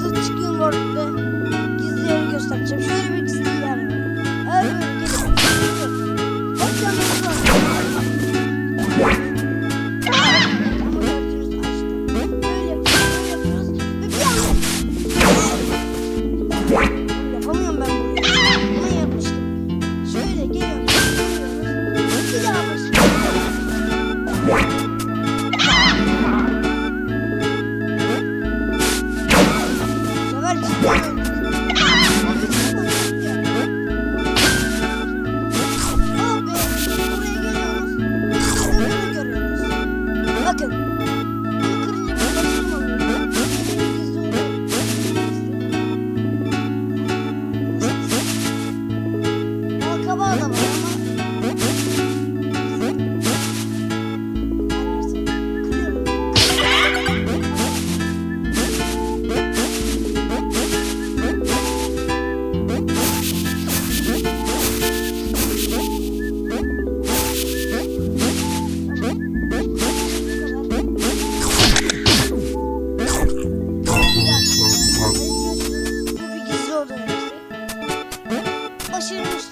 Dur çıkıyorum orada. Gizli yeri göstereceğim. Şöyle bir gizli yer var. Öyle böyle gelip. Bak yanımda var. Yapamıyorum ben bunu. Bunu yapmıştım. Şöyle geliyorum. Bir daha. Hoşçakalın.